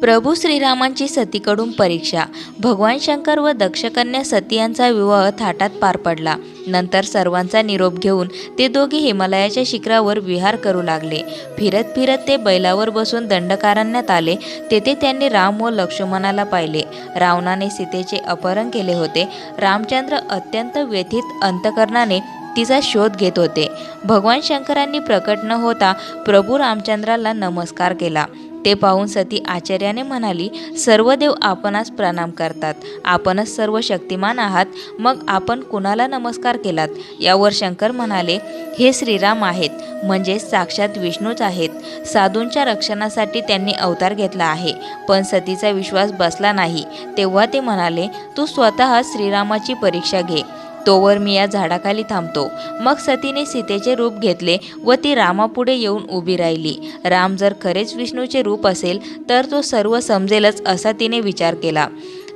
प्रभू श्रीरामांची सतीकडून परीक्षा. भगवान शंकर व दक्षकन्या सती यांचा विवाह थाटात पार पडला. नंतर सर्वांचा निरोप घेऊन ते दोघे हिमालयाच्या शिखरावर विहार करू लागले. फिरत फिरत ते बैलावर बसून दंडकारण्यात आले. तेथे त्यांनी राम व लक्ष्मणाला पाहिले. रावणाने सीतेचे अपहरण केले होते. रामचंद्र अत्यंत व्यथित अंतकरणाने तिचा शोध घेत होते. भगवान शंकरांनी प्रकट न होता प्रभू रामचंद्राला नमस्कार केला. ते पाहून सती आचार्याने म्हणाली सर्व देव आपणास प्रणाम करतात. आपणच सर्व शक्तिमान आहात. मग आपण कुणाला नमस्कार केलात? यावर शंकर म्हणाले हे श्रीराम आहेत. म्हणजे साक्षात विष्णूच आहेत. साधूंच्या रक्षणासाठी त्यांनी अवतार घेतला आहे. पण सतीचा विश्वास बसला नाही. तेव्हा ते म्हणाले तू स्वतः श्रीरामाची परीक्षा घे. तोवर मी या झाडाखाली थांबतो. मग सतीने सीतेचे रूप घेतले व ती रामापुढे येऊन उभी राहिली. राम जर खरेच विष्णूचे रूप असेल तर तो सर्व समजेलच असा तिने विचार केला.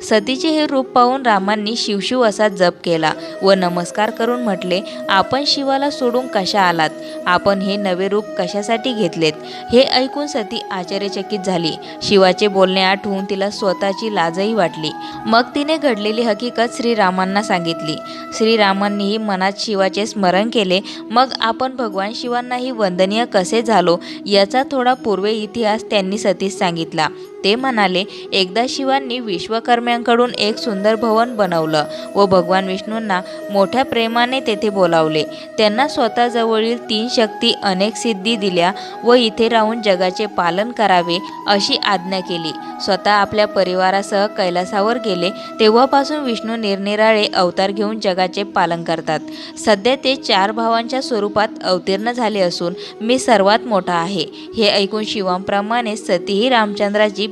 सतीचे हे रूप पाहून रामांनी शिवशिव असा जप केला व नमस्कार करून म्हटले आपण शिवाला सोडून कशा आलात? आपण हे नवे रूप कशासाठी घेतलेत? हे ऐकून सती आश्चर्यचकित झाली. शिवाचे बोलणे आठवून तिला स्वतःची लाजही वाटली. मग तिने घडलेली हकीकत श्रीरामांना सांगितली. श्रीरामांनीही मनात शिवाचे स्मरण केले. मग आपण भगवान शिवांनाही वंदनीय कसे झालो याचा थोडा पूर्व इतिहास त्यांनी सतीस सांगितला. ते म्हणाले एकदा शिवांनी विश्वकर्म्यांकडून एक सुंदर भवन बनवलं व भगवान विष्णूंना मोठ्या प्रेमाने तेथे बोलावले. त्यांना स्वतःजवळील तीन शक्ती अनेक सिद्धी दिल्या व इथे राहून जगाचे पालन करावे अशी आज्ञा केली. स्वतः आपल्या परिवारासह कैलासावर गेले. तेव्हापासून विष्णू निरनिराळे अवतार घेऊन जगाचे पालन करतात. सध्या ते चार भावांच्या स्वरूपात अवतीर्ण झाले असून मी सर्वात मोठा आहे. हे ऐकून शिवांप्रमाणे सतीही रामचंद्राची